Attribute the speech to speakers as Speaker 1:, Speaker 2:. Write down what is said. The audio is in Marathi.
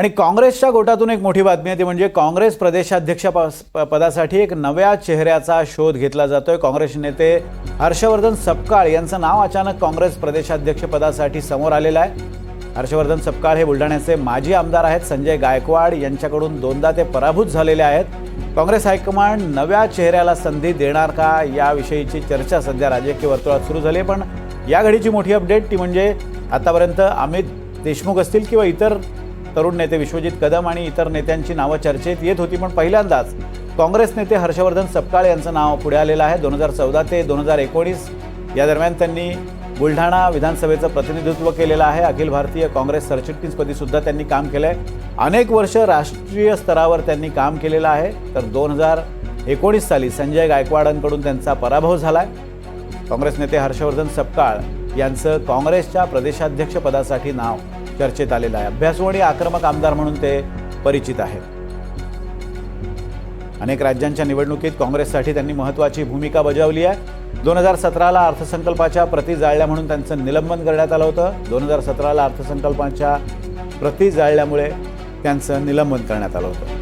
Speaker 1: आणि काँग्रेसच्या गोटातून एक मोठी बातमी आहे ती म्हणजे काँग्रेस प्रदेशाध्यक्ष प- पदासाठी एक नव्या चेहऱ्याचा शोध घेतला जातोय. काँग्रेस नेते हर्षवर्धन सपकाळ यांचं नाव अचानक काँग्रेस प्रदेशाध्यक्ष पदासाठी समोर आलेलं आहे. हर्षवर्धन सपकाळ हे बुलढाण्याचे माजी आमदार आहेत. संजय गायकवाड यांच्याकडून दोनदा ते पराभूत झालेले आहेत. काँग्रेस हायकमांड नव्या चेहऱ्याला संधी देणार का याविषयीची चर्चा सध्या राजकीय वर्तुळात सुरू झाली आहे. पण या घडीची मोठी अपडेट ती म्हणजे आतापर्यंत अमित देशमुख असतील किंवा इतर तरुण नेते विश्वजित कदम आणि इतर नेत्यांची नावं चर्चेत येत होती पण पहिल्यांदाच काँग्रेस नेते हर्षवर्धन सपकाळ यांचं नाव पुढे आलेलं आहे. दोन हजार चौदा ते दोन हजार एकोणीस या दरम्यान त्यांनी बुलढाणा विधानसभेचं प्रतिनिधित्व केलेलं आहे. अखिल भारतीय काँग्रेस सरचिटणीसपदी सुद्धा त्यांनी काम केलं आहे अनेक वर्ष राष्ट्रीय स्तरावर त्यांनी काम केलेलं आहे. तर दोन हजार एकोणीस साली संजय गायकवाडांकडून त्यांचा पराभव झाला आहे काँग्रेस नेते हर्षवर्धन सपकाळ यांचं काँग्रेसच्या प्रदेशाध्यक्षपदासाठी नाव चर्चेत आलेलं आहे. अभ्यासू आणि आक्रमक आमदार म्हणून ते परिचित आहेत. अनेक राज्यांच्या निवडणुकीत काँग्रेससाठी त्यांनी महत्त्वाची भूमिका बजावली आहे. दोन हजार सतराला अर्थसंकल्पाच्या प्रति जाळल्या म्हणून त्यांचं निलंबन करण्यात आलं होतं. दोन हजार सतराला अर्थसंकल्पाच्या प्रती जाळल्यामुळे त्यांचं निलंबन करण्यात आलं होतं.